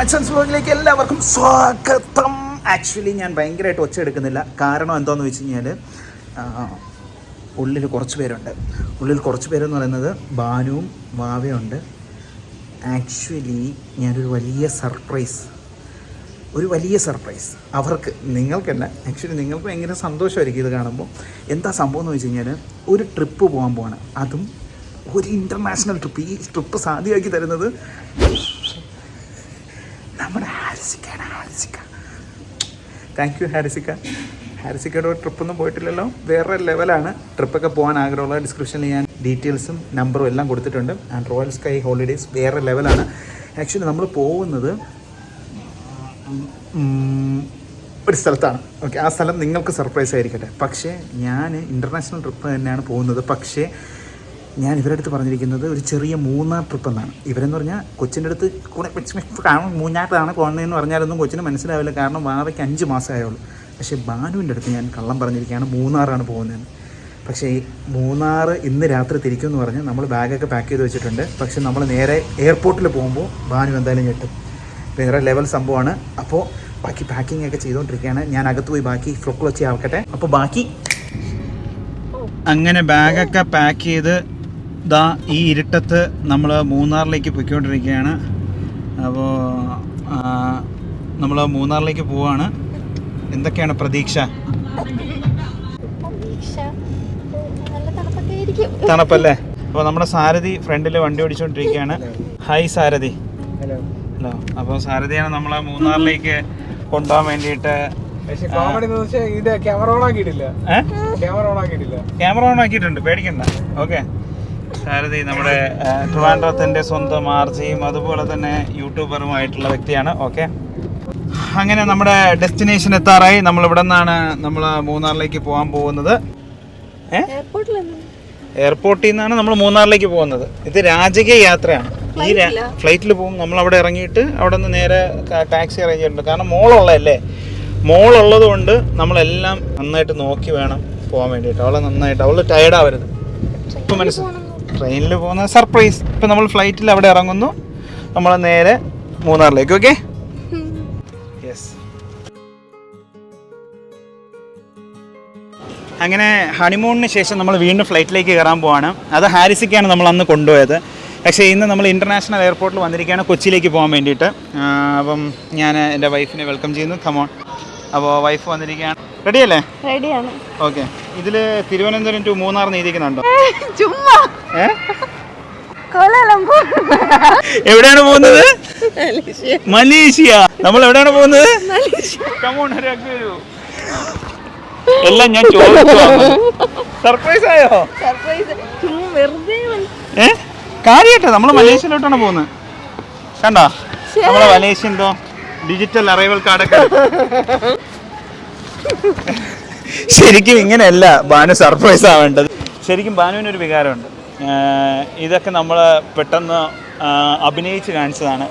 മച്ചൻസ് ബ്ലോഗിലേക്ക് എല്ലാവർക്കും സ്വാഗതം. ആക്ച്വലി ഞാൻ ഭയങ്കരമായിട്ട് ഒച്ച എടുക്കുന്നില്ല. കാരണം എന്താണെന്ന് വെച്ച് കഴിഞ്ഞാൽ ഉള്ളിൽ കുറച്ച് പേരുണ്ട്. ഉള്ളിൽ കുറച്ച് പേരെന്ന് പറയുന്നത് ബാനുവും വാവയുണ്ട് ആക്ച്വലി ഞാനൊരു വലിയ സർപ്രൈസ് ഒരു വലിയ സർപ്രൈസ് അവർക്ക് നിങ്ങൾക്കല്ല ആക്ച്വലി നിങ്ങൾക്ക് ഭയങ്കര സന്തോഷമായിരിക്കും ഇത് കാണുമ്പോൾ. എന്താ സംഭവം എന്ന് വെച്ച് കഴിഞ്ഞാൽ ഒരു ട്രിപ്പ് പോകാൻ പോവാണ്. അതും ഒരു ഇന്റർനാഷണൽ ട്രിപ്പ് ഈ ട്രിപ്പ് സാധ്യമാക്കി തരുന്നത് നമ്മുടെ ഹാരിസിക്കാണ് ഹാരിസിക്ക. Thank you ഹാരിസിക്ക. ഹാരിസിക്കയുടെ ട്രിപ്പൊന്നും പോയിട്ടില്ലല്ലോ. വേറെ ലെവലാണ് ട്രിപ്പൊക്കെ പോകാൻ ആഗ്രഹമുള്ള ഡിസ്ക്രിപ്ഷനിൽ ഞാൻ ഡീറ്റെയിൽസും നമ്പറും എല്ലാം കൊടുത്തിട്ടുണ്ട്. ആൻഡ് റോയൽ സ്കൈ ഹോളിഡേയ്സ് വേറെ ലെവലാണ് ആക്ച്വലി നമ്മൾ പോകുന്നത് ഒരു സ്ഥലത്താണ്. ഓക്കെ ആ സ്ഥലം നിങ്ങൾക്ക് സർപ്രൈസ് ആയിരിക്കട്ടെ. പക്ഷേ ഞാൻ ഇന്റർനാഷണൽ ട്രിപ്പ് തന്നെയാണ് പോകുന്നത്. പക്ഷേ ഞാൻ ഇവരുടെ അടുത്ത് പറഞ്ഞിരിക്കുന്നത് ഒരു ചെറിയ മൂന്നാർ ട്രിപ്പ് എന്നാണ് ഇവരെന്ന് പറഞ്ഞാൽ കൊച്ചിന്റെ അടുത്ത് കാണും. മൂന്നാട്ടാണ് പോകുന്നതെന്ന് പറഞ്ഞാലൊന്നും കൊച്ചിന് മനസ്സിലാവില്ല. കാരണം വാവയ്ക്ക് അഞ്ച് മാസമായുള്ളൂ പക്ഷേ ബാനുവിന്റെ അടുത്ത് ഞാൻ കള്ളം പറഞ്ഞിരിക്കുകയാണ് മൂന്നാറാണ് പോകുന്നതെന്ന്. പക്ഷേ മൂന്നാർ ഇന്ന് രാത്രി തിരിക്കുമെന്ന് പറഞ്ഞ് നമ്മൾ ബാഗൊക്കെ പാക്ക് ചെയ്ത് വെച്ചിട്ടുണ്ട്. പക്ഷേ നമ്മൾ നേരെ എയർപോർട്ടിൽ പോകുമ്പോൾ ബാനു എന്തായാലും ഞെട്ടും. വേറെ ലെവൽ സംഭവമാണ്. അപ്പോൾ ബാക്കി പാക്കിംഗ് ഒക്കെ ചെയ്തുകൊണ്ടിരിക്കുകയാണ്. ഞാൻ അകത്ത് പോയി ബാക്കി ഫ്രൊക്കിൾ വെച്ച് ആവട്ടെ അപ്പോൾ ബാക്കി അങ്ങനെ ബാഗൊക്കെ പാക്ക് ചെയ്ത് ദാ ഈ ഇരുട്ടത്ത് നമ്മൾ മൂന്നാറിലേക്ക് പൊയ്ക്കൊണ്ടിരിക്കുകയാണ്. അപ്പോൾ നമ്മൾ മൂന്നാറിലേക്ക് പോവാണ്. എന്തൊക്കെയാണ് പ്രതീക്ഷ? പരീക്ഷ നല്ല തണുപ്പൊക്കെ ആയിരിക്കും. തണുപ്പല്ലേ? അപ്പോൾ നമ്മുടെ സാരഥി ഫ്രണ്ടിൽ വണ്ടി ഓടിച്ചുകൊണ്ടിരിക്കുകയാണ് ഹായ് സാരഥി. ഹലോ. അപ്പോൾ സാരഥിയാണ് നമ്മളെ മൂന്നാറിലേക്ക് കൊണ്ടുപോകാൻ വേണ്ടിയിട്ട് പക്ഷെ കോമഡി എന്ന് വെച്ചാൽ ഇത് ക്യാമറ ഓൺ ആക്കിയിട്ടില്ല. ഏഹ് ക്യാമറ ഓൺ ആക്കിയിട്ടില്ല. ക്യാമറ ഓൺ ആക്കിയിട്ടുണ്ട്. പേടിക്കണ്ട. ഓക്കെ സാരഥി നമ്മുടെ ട്രിവാൻഡ്രത്തിന്റെ സ്വന്തം ആർജിയും അതുപോലെ തന്നെ യൂട്യൂബറുമായിട്ടുള്ള വ്യക്തിയാണ്. ഓക്കെ. അങ്ങനെ നമ്മുടെ ഡെസ്റ്റിനേഷൻ എത്താറായി. നമ്മൾ ഇവിടെ നിന്നാണ് നമ്മൾ മൂന്നാറിലേക്ക് പോകാൻ പോകുന്നത്. എയർപോർട്ടിൽ നിന്നാണ് നമ്മൾ മൂന്നാറിലേക്ക് പോകുന്നത്. ഇത് രാജകീയ യാത്രയാണ്. ഈ ഫ്ലൈറ്റിൽ പോകും. നമ്മൾ അവിടെ ഇറങ്ങിയിട്ട് അവിടെ നിന്ന് നേരെ ടാക്സി അറേഞ്ച് ചെയ്തിട്ടുണ്ട് കാരണം മോളുള്ളതല്ലേ? മോളുള്ളത് കൊണ്ട് നമ്മളെല്ലാം നന്നായിട്ട് നോക്കി വേണം പോകാൻ വേണ്ടിയിട്ട്. അവളെ നന്നായിട്ട് അവൾ ടയർഡാവരുത് ഇപ്പം മനസ്സിലായി ട്രെയിനിൽ പോകുന്ന സർപ്രൈസ്. ഇപ്പം നമ്മൾ ഫ്ലൈറ്റിൽ അവിടെ ഇറങ്ങുന്നു. നമ്മൾ നേരെ മൂന്നാറിലേക്ക് ഓക്കെ യെസ് അങ്ങനെ ഹണിമൂണിന് ശേഷം നമ്മൾ വീണ്ടും ഫ്ലൈറ്റിലേക്ക് കയറാൻ പോവാണ്. അത് ഹാരിസിക്കാണ് നമ്മൾ അന്ന് കൊണ്ടുപോയത്. പക്ഷേ ഇന്ന് നമ്മൾ ഇന്റർനാഷണൽ എയർപോർട്ടിൽ വന്നിരിക്കുകയാണ് കൊച്ചിയിലേക്ക് പോകാൻ വേണ്ടിയിട്ട്. അപ്പം ഞാൻ എന്റെ വൈഫിനെ വെൽക്കം ചെയ്യുന്നു. കമോൺ അപ്പോൾ വൈഫ് വന്നിരിക്കുകയാണ്. റെഡിയല്ലേ റെഡിയാണ് ഓക്കെ ഇതിൽ തിരുവനന്തപുരം ടു മൂന്നാർ നീതിക്കുന്നുണ്ടോ? ചുമ്മാ. എവിടെയാണ് പോകുന്നത്? മലേഷ്യ. നമ്മൾ എവിടെയാണ് പോകുന്നത്? എല്ലാം ഞാൻ ചോദിച്ചു സർപ്രൈസ് ആയോ? ഏ? കാര്യട്ടെ നമ്മൾ മലേഷ്യയിലോട്ടാണ് പോകുന്നത്. കണ്ടോ? നമ്മളെ മലേഷ്യ എന്തോ? ഡിജിറ്റൽ അറൈവൽ കാർഡൊക്കെ ശരിക്കും ഇങ്ങനെയല്ല ബാനു സർപ്രൈസ് ആവേണ്ടത്. ശരിക്കും ബാനുവിനൊരു വികാരമുണ്ട്. ഇതൊക്കെ നമ്മൾ പെട്ടെന്ന് അഭിനയിച്ച് കാണിച്ചതാണ്.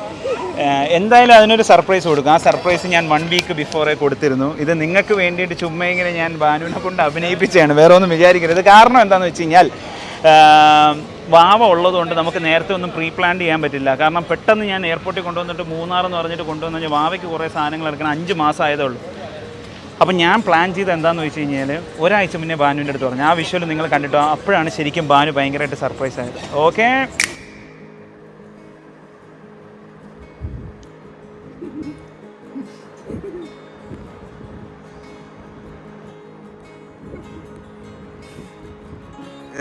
എന്തായാലും അതിനൊരു സർപ്രൈസ് കൊടുക്കും. ആ സർപ്രൈസ് ഞാൻ വൺ വീക്ക് ബിഫോറേ കൊടുത്തിരുന്നു. ഇത് നിങ്ങൾക്ക് വേണ്ടിയിട്ട് ചുമ്മാ ഇങ്ങനെ ഞാൻ ബാനുവിനെ കൊണ്ട് അഭിനയിപ്പിച്ചാണ് വേറെ ഒന്നും വിചാരിക്കരുത്. കാരണം എന്താണെന്ന് വെച്ച് കഴിഞ്ഞാൽ വാവ ഉള്ളതുകൊണ്ട് നമുക്ക് നേരത്തെ ഒന്നും പ്രീ പ്ലാൻ ചെയ്യാൻ പറ്റില്ല. കാരണം പെട്ടെന്ന് ഞാൻ എയർപോർട്ടിൽ കൊണ്ടുവന്നിട്ട് മൂന്നാർ എന്ന് പറഞ്ഞിട്ട് കൊണ്ടുവന്നു കഴിഞ്ഞാൽ വാവയ്ക്ക് കുറേ സാധനങ്ങൾ എടുക്കണം. അഞ്ച് മാസം ഉള്ളൂ. അപ്പം ഞാൻ പ്ലാൻ ചെയ്ത് എന്താണെന്ന് വെച്ച് കഴിഞ്ഞാൽ ഒരാഴ്ച മുന്നേ ബാനുവിന്റെ അടുത്ത് പറഞ്ഞു. ആ വിഷ്വൽ നിങ്ങൾ കണ്ടിട്ടോ? അപ്പോഴാണ് ശരിക്കും ബാനു ഭയങ്കരമായിട്ട് സർപ്രൈസ് ആയത്. ഓക്കെ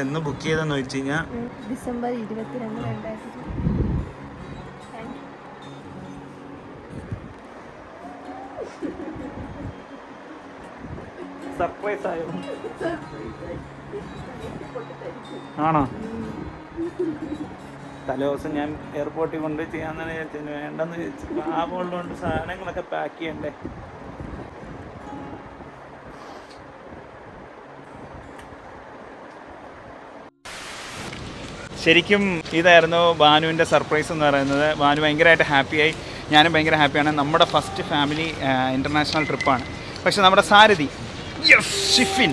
എന്ന് ബുക്ക് ചെയ്തെന്ന് വെച്ച് കഴിഞ്ഞാൽ ഡിസംബർ ഇരുപത്തിരണ്ട് രണ്ടായിരത്തി സർപ്രൈസ് ആയോ? ആണോ? തലേദിവസം ഞാൻ എയർപോർട്ടിൽ കൊണ്ട് ചെയ്യാന്നാണ് വിചാരിച്ചത്. വേണ്ടെന്ന് വിചാരിച്ചു പാപമുള്ളതുകൊണ്ട് സാധനങ്ങളൊക്കെ പാക്ക് ചെയ്യണ്ടേ? ശരിക്കും ഇതായിരുന്നു ബാനുവിന്റെ സർപ്രൈസ് എന്ന് പറയുന്നത്. ബാനു ഭയങ്കരമായിട്ട് ഹാപ്പിയായി. ഞാനും ഭയങ്കര ഹാപ്പിയാണ്. നമ്മുടെ ഫസ്റ്റ് ഫാമിലി ഇന്റർനാഷണൽ ട്രിപ്പാണ്. പക്ഷെ നമ്മുടെ സാരഥി ഷിഫിൻ.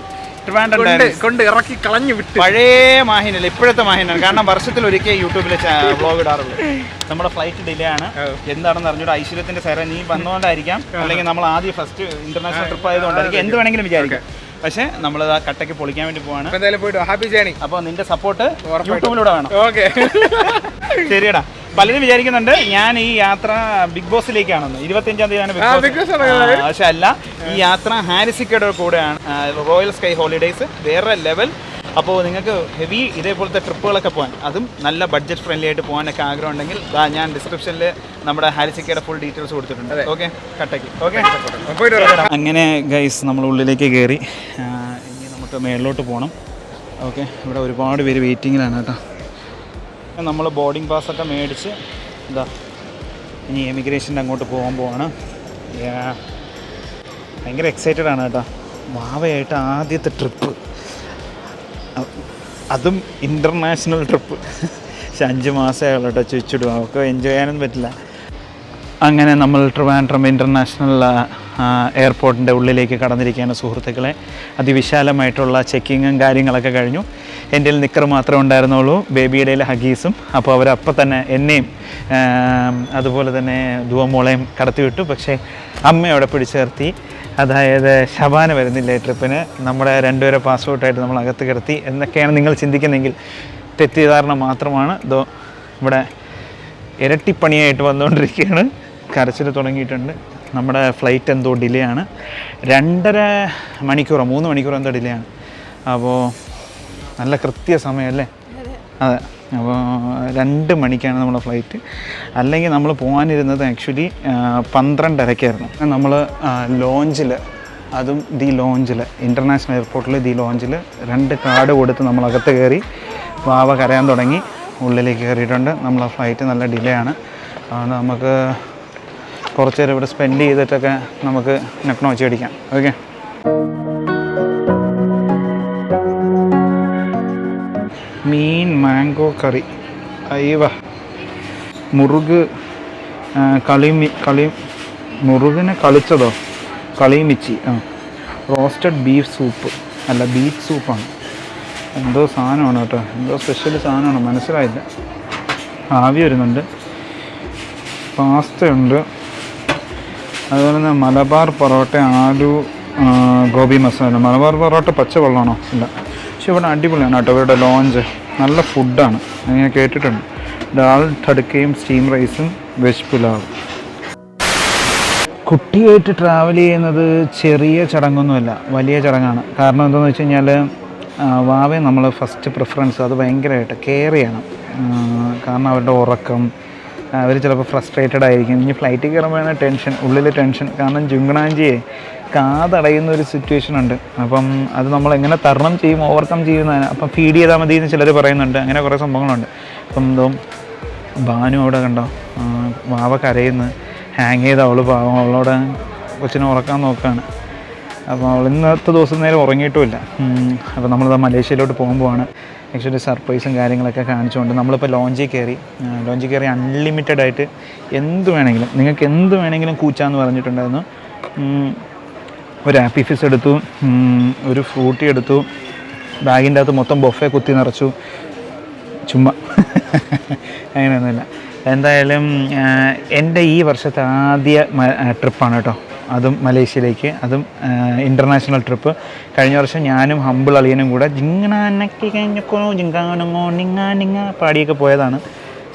കൊണ്ട് ഇറക്കി കളഞ്ഞു വിട്ടു. പഴയ മാഹിനല്ല ഇപ്പോഴത്തെ മാഹിനാണ്. കാരണം വർഷത്തിൽ ഒരിക്കൽ യൂട്യൂബിൽ വ്ളോഗ് ഇടാറുള്ളൂ. നമ്മുടെ ഫ്ലൈറ്റ് ഡിലേ ആണ്. എന്താണെന്ന് അറിഞ്ഞൂടെ ഐശ്വര്യത്തിന്റെ സേര നീ വന്നുകൊണ്ടായിരിക്കാം. അല്ലെങ്കിൽ നമ്മൾ ആദ്യം ഫസ്റ്റ് ഇന്റർനാഷണൽ ട്രിപ്പ് ആയതുകൊണ്ടായിരിക്കും. എന്ത് വേണമെങ്കിലും വിചാരിക്കാം. പക്ഷേ നമ്മൾ ആ കട്ടയ്ക്ക് പൊളിക്കാൻ വേണ്ടി പോവാണ്. അപ്പൊ എന്തായാലും പോയിട്ട് ഹാപ്പി ജേണി അപ്പോൾ നിന്റെ സപ്പോർട്ട്. യൂട്യൂബിലൂടെ വേണം. ഓക്കെ. ശരിയടാ. പലരും വിചാരിക്കുന്നുണ്ട് ഞാൻ ഈ യാത്ര ബിഗ് ബോസിലേക്കാണെന്ന്. ഇരുപത്തിയഞ്ചാം തീയതി പക്ഷെ അല്ല ഈ യാത്ര ഹാരിസിക്കയുടെ കൂടെയാണ് റോയൽ സ്കൈ ഹോളിഡേയ്സ് വേറെ ലെവൽ അപ്പോൾ നിങ്ങൾക്ക് ഹെവി ഇതേപോലത്തെ ട്രിപ്പുകളൊക്കെ പോകാൻ അതും നല്ല ബഡ്ജറ്റ് ഫ്രണ്ട്ലി ആയിട്ട് പോകാനൊക്കെ ആഗ്രഹം ഉണ്ടെങ്കിൽ ഞാൻ ഡിസ്ക്രിപ്ഷനിൽ നമ്മുടെ ഹാരിസിക്കയുടെ ഫുൾ ഡീറ്റെയിൽസ് കൊടുത്തിട്ടുണ്ട്. ഓക്കെ കട്ടയ്ക്ക് ഓക്കെ അങ്ങനെ ഗൈസ് നമ്മൾ ഉള്ളിലേക്ക് കയറി ഇനി നമുക്ക് മേളിലോട്ട് പോകണം ഓക്കെ ഇവിടെ ഒരുപാട് പേര് വെയിറ്റിങ്ങിലാണ് കേട്ടോ. നമ്മൾ ബോർഡിംഗ് പാസ്സൊക്കെ മേടിച്ച് എന്താ ഇനി എമിഗ്രേഷന്റെ അങ്ങോട്ട് പോകാൻ പോവാണ്. ഭയങ്കര എക്സൈറ്റഡ് ആണ് കേട്ടോ. വാവയായിട്ട് ആദ്യത്തെ ട്രിപ്പ് അതും ഇന്റർനാഷണൽ ട്രിപ്പ് പക്ഷെ അഞ്ച് മാസമേ ഉള്ളൂ കേട്ടോ ചുച്ചിടും അവർക്ക് എൻജോയ് ചെയ്യാനൊന്നും പറ്റില്ല. അങ്ങനെ നമ്മൾ ട്രിവാൻഡ്രം ഇന്റർനാഷണൽ എയർപോർട്ടിന്റെ ഉള്ളിലേക്ക് കടന്നിരിക്കുകയാണ് സുഹൃത്തുക്കളെ. അതിവിശാലമായിട്ടുള്ള ചെക്കിങ്ങും കാര്യങ്ങളൊക്കെ കഴിഞ്ഞു. എന്റെ നിക്കർ മാത്രമേ ഉണ്ടായിരുന്നുള്ളൂ ബേബിയുടെ ഹഗീസും. അപ്പോൾ അവരപ്പം തന്നെ എന്നെയും അതുപോലെ തന്നെ ധുവമോളെയും കടത്തിവിട്ടു. പക്ഷേ അമ്മ അവിടെ പിടിച്ചു നിർത്തി. അതായത് ശബാന വരുന്നില്ല ഈ ട്രിപ്പിന്? നമ്മുടെ രണ്ടുപേരെ പാസ്പോർട്ടായിട്ട് നമ്മൾ അകത്ത് കിടത്തി. എന്നൊക്കെയാണ് നിങ്ങൾ ചിന്തിക്കുന്നതെങ്കിൽ തെറ്റിദ്ധാരണ മാത്രമാണ്. ഇതോ ഇവിടെ ഇരട്ടിപ്പണിയായിട്ട് വന്നുകൊണ്ടിരിക്കുകയാണ്. കരച്ചിൽ തുടങ്ങിയിട്ടുണ്ട്. നമ്മുടെ ഫ്ലൈറ്റ് എന്തോ ഡിലേ ആണ്. രണ്ടര മണിക്കൂറോ മൂന്ന് മണിക്കൂറോ എന്തോ ഡിലേ ആണ്. അപ്പോൾ നല്ല കൃത്യ സമയമല്ലേ? അതെ. അപ്പോൾ രണ്ട് മണിക്കാണ് നമ്മുടെ ഫ്ലൈറ്റ്. അല്ലെങ്കിൽ നമ്മൾ പോകാനിരുന്നത് ആക്ച്വലി പന്ത്രണ്ടരക്കായിരുന്നു നമ്മൾ ലോഞ്ചിൽ അതും ദി ലോഞ്ചിൽ ഇന്റർനാഷണൽ എയർപോർട്ടിൽ ദി ലോഞ്ചിൽ രണ്ട് കാർഡ് കൊടുത്ത് നമ്മൾ അകത്ത് കയറി വാവ കരയാൻ തുടങ്ങി ഉള്ളിലേക്ക് കയറിയിട്ടുണ്ട്. നമ്മളെ ഫ്ലൈറ്റ് നല്ല ഡിലേ ആണ്. അതുകൊണ്ട് നമുക്ക് കുറച്ച് നേരം ഇവിടെ സ്പെൻഡ് ചെയ്തിട്ടൊക്കെ നമുക്ക് നെക്നോ വെച്ചടിക്കാം ഓക്കെ മീൻ മാംഗോ കറി. അയ്യവ. മുറുക് കളിമി കളി മുറുകിനെ കളിച്ചതോ? കളിമിച്ചി ആ. Roasted beef soup. അല്ല ബീഫ് സൂപ്പാണ്. എന്തോ സാധനമാണ് കേട്ടോ. എന്തോ സ്പെഷ്യൽ സാധനമാണ്. മനസ്സിലായില്ല. ആവി വരുന്നുണ്ട്. പാസ്തയുണ്ട്. അതുപോലെ തന്നെ മലബാർ പൊറോട്ട ആലു ഗോബി മസാല. മലബാർ പൊറോട്ട പച്ചവെള്ളമാണോ? ഇല്ല. പക്ഷെ ഇവിടെ അടിപൊളിയാണ് കേട്ടോ. ഇവരുടെ ലോഞ്ച് നല്ല ഫുഡാണ് ഞാൻ കേട്ടിട്ടുണ്ട്. ദാൽ തടുക്കയും സ്റ്റീം റൈസും വെജ് പുലാവും കുട്ടിയായിട്ട് ട്രാവൽ ചെയ്യുന്നത് ചെറിയ ചടങ്ങൊന്നുമല്ല വലിയ ചടങ്ങാണ്. കാരണം എന്താണെന്ന് വെച്ച് കഴിഞ്ഞാൽ വാവെ നമ്മൾ ഫസ്റ്റ് പ്രിഫറൻസ് അത് ഭയങ്കരമായിട്ട് കെയർ ചെയ്യണം. കാരണം അവരുടെ ഉറക്കം അവർ ചിലപ്പോൾ ഫ്രസ്ട്രേറ്റഡ് ആയിരിക്കും. ഇനി ഫ്ലൈറ്റിൽ കയറുമ്പോഴാണ് ടെൻഷൻ ഉള്ളിൽ ടെൻഷൻ കാരണം ജുങ്കണാഞ്ചിയെ കാതടയുന്ന ഒരു സിറ്റുവേഷൻ ഉണ്ട്. അപ്പം അത് നമ്മൾ എങ്ങനെ തരണം ചെയ്യും ഓവർകം ചെയ്യുന്നതിന് അപ്പം ഫീഡ് ചെയ്താൽ മതി എന്ന് ചിലർ പറയുന്നുണ്ട്. അങ്ങനെ കുറേ സംഭവങ്ങളുണ്ട്. അപ്പം എന്തോ ഭാനു അവിടെ കണ്ടോ? വാവ കരയുന്നു. ഹാങ് ചെയ്ത് അവൾ പാവം. അവളോട് കൊച്ചിനെ ഉറക്കാൻ നോക്കുകയാണ് അപ്പോൾ അവൾ ഇന്നത്തെ ദിവസം നേരം ഉറങ്ങിയിട്ടുമില്ല. അപ്പോൾ നമ്മളിത് മലേഷ്യയിലോട്ട് പോകുമ്പോഴാണ് ആക്ച്വലി സർപ്രൈസും കാര്യങ്ങളൊക്കെ കാണിച്ചുകൊണ്ട് നമ്മളിപ്പോൾ ലോഞ്ചിൽ കയറി. ലോഞ്ചിൽ കയറി അൺലിമിറ്റഡ് ആയിട്ട് എന്ത് വേണമെങ്കിലും നിങ്ങൾക്ക് എന്ത് വേണമെങ്കിലും കൂച്ചാന്ന് പറഞ്ഞിട്ടുണ്ടായിരുന്നു. ഒരു ആപ്പി ഫിസ് എടുത്തു ഒരു ഫ്രൂട്ടി എടുത്തു ബാഗിന്റെ അകത്ത് മൊത്തം ബൊഫെ കുത്തി നിറച്ചു. ചുമ്മാ. അങ്ങനെയൊന്നുമില്ല. എന്തായാലും എന്റെ ഈ വർഷത്തെ ആദ്യ ട്രിപ്പാണ് കേട്ടോ. അതും മലേഷ്യയിലേക്ക് അതും ഇന്റർനാഷണൽ ട്രിപ്പ് കഴിഞ്ഞ വർഷം ഞാനും ഹമ്പിൾ അളിയനും കൂടെ ജിങ്ങണക്കി കഴിഞ്ഞക്കോ ജിങ്കാനങ്ങോ നിങ്ങ നിങ്ങ പാടിയൊക്കെ പോയതാണ്.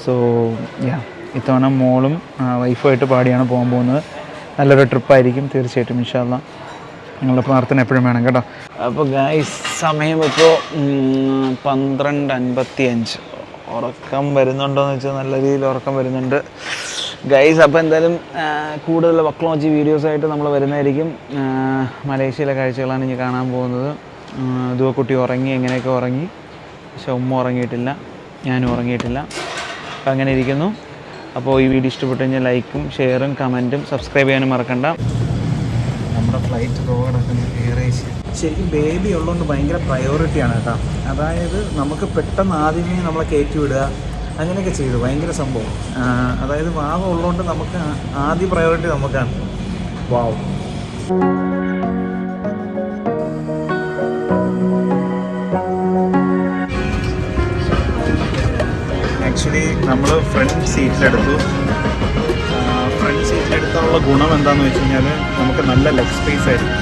സോ യാ ഇത്തവണ മോളും വൈഫുമായിട്ട് പാടിയാണ് പോകാൻ പോകുന്നത്. നല്ലൊരു ട്രിപ്പായിരിക്കും തീർച്ചയായിട്ടും ഇൻഷാല്ല നിങ്ങളുടെ പ്രാർത്ഥന എപ്പോഴും വേണം കേട്ടോ. അപ്പോൾ ഗായ്സ് സമയം ഇപ്പോൾ പന്ത്രണ്ട് അൻപത്തി അഞ്ച് ഉറക്കം വരുന്നുണ്ടോ എന്ന് വെച്ചാൽ നല്ല രീതിയിൽ ഉറക്കം വരുന്നുണ്ട്. ഗൈസ് അപ്പോൾ എന്തായാലും കൂടുതൽ വക്ലോജി വീഡിയോസായിട്ട് നമ്മൾ വരുന്നതായിരിക്കും. മലേഷ്യയിലെ കാഴ്ചകളാണ് ഇനി കാണാൻ പോകുന്നത്. ദുവക്കുട്ടി ഉറങ്ങി എങ്ങനെയൊക്കെ ഉറങ്ങി? പക്ഷെ ഉമ്മ ഉറങ്ങിയിട്ടില്ല ഞാനും ഉറങ്ങിയിട്ടില്ല. അപ്പോൾ അങ്ങനെ ഇരിക്കുന്നു. അപ്പോൾ ഈ വീഡിയോ ഇഷ്ടപ്പെട്ടു കഴിഞ്ഞാൽ ലൈക്കും ഷെയറും കമന്റും സബ്സ്ക്രൈബ് ചെയ്യാനും മറക്കണ്ട. ഫ്ലൈറ്റ് റോഡ് എയർ ശരിക്കും ബേബി ഉള്ളതുകൊണ്ട് ഭയങ്കര പ്രയോറിറ്റിയാണ് കേട്ടോ. അതായത് നമുക്ക് പെട്ടെന്ന് ആദ്യമേ നമ്മളെ കയറ്റി വിടുക അങ്ങനെയൊക്കെ ചെയ്തു. ഭയങ്കര സംഭവം. അതായത് വാഹം ഉള്ളതുകൊണ്ട് നമുക്ക് ആദ്യ പ്രയോറിറ്റി നമുക്കാണ്. വാവ് ആക്ച്വലി നമ്മൾ ഫ്രണ്ട് സീറ്റിലെടുത്തു സീറ്റിലെടുത്തുള്ള ഗുണം എന്താണെന്ന് വെച്ച് കഴിഞ്ഞാൽ നമുക്ക് നല്ല ലെഗ് സ്പേസ് ആയിരിക്കും.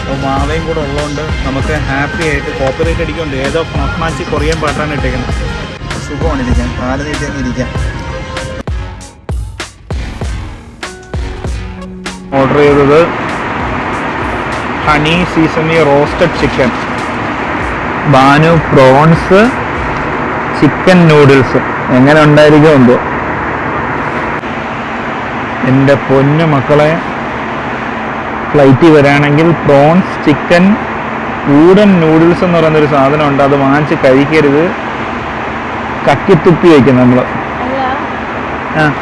അപ്പോൾ മാവയും കൂടെ ഉള്ളതുകൊണ്ട് നമുക്ക് ഹാപ്പി ആയിട്ട് കോപ്പറേറ്റ് അടിക്കുന്നുണ്ട് ഏതോ മാച്ച് കൊറിയൻ പാട്ടാണ് ഇട്ടേക്കുന്നത് സുഖമാണ് ഇരിക്കാൻ. കാൽ ഇരിക്കാം. ഓർഡർ ചെയ്തത് ഹണി സീസമി റോസ്റ്റഡ് ചിക്കൻ ബാനു പ്രോൺസ് ചിക്കൻ നൂഡിൽസ് എങ്ങനെ ഉണ്ടായിരിക്കും എന്തോ? എന്റെ പൊന്നു മക്കളെ ഫ്ലൈറ്റിൽ വരാണെങ്കിൽ പ്രോൺസ് ചിക്കൻ ഊടൻ നൂഡിൽസ് എന്ന് പറയുന്നൊരു സാധനമുണ്ട്. അത് വാങ്ങിച്ച് കഴിക്കരുത്. കക്കിത്തുപ്പി വയ്ക്കും നമ്മൾ ആ.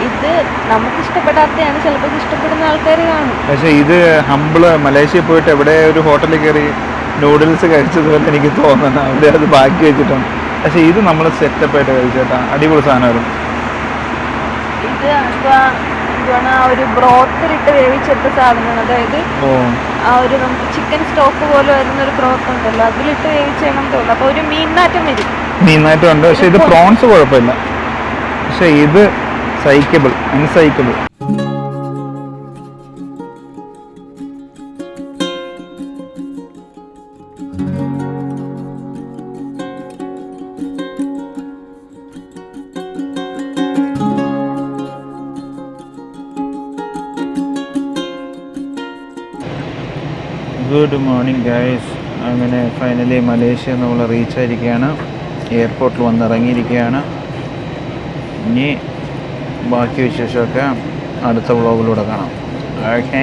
ഇത് നമുക്ക് ഇഷ്ടപ്പെടാത്തതാണ് ചിലപ്പോൾ ഇഷ്ടപ്പെടുന്ന ആൾക്കാർ കാണും. പക്ഷേ ഇത് ഹമ്പിൾ മലേഷ്യയിൽ പോയിട്ട് എവിടെ ഒരു ഹോട്ടലിൽ കയറി നൂഡിൽസ് കഴിച്ചതുപോലെ എനിക്ക് തോന്നുന്നു അവിടെ അത് ബാക്കി വെച്ചിട്ടുണ്ട്. പക്ഷെ ഇത് നമ്മൾ സെറ്റപ്പ് ആയിട്ട് കഴിച്ചേട്ടാ. അടിപൊളി സാധനമായിരുന്നു. എന്തുവാണ് ആ ഒരു ബ്രോത്തിലിട്ട് വേവിച്ചെടുത്ത സാധനമാണ്. അതായത് ആ ഒരു നമുക്ക് ചിക്കൻ സ്റ്റോക്ക് പോലെ വരുന്ന ഒരു ബ്രോത്ത് ഉണ്ടല്ലോ അതിലിട്ട് വേവിച്ചേണം തോന്നുന്നു. അപ്പൊ ഒരു മീനാറ്റം വരും. മീനായിട്ടും ഉണ്ട്. പക്ഷെ ഇത് പ്രോൺസ് കുഴപ്പമില്ല. പക്ഷെ ഇത് സൈക്കബിൾ അൺസൈക്കബിൾ ഗുഡ് മോർണിംഗ് ഗൈസ് അങ്ങനെ ഫൈനലി മലേഷ്യ നമ്മൾ റീച്ച് ആയിരിക്കുകയാണ്. എയർപോർട്ടിൽ വന്നിറങ്ങിയിരിക്കുകയാണ്. ഇനി ബാക്കി വിശേഷമൊക്കെ അടുത്ത വ്ളോഗിലൂടെ കാണാം. ഓക്കെ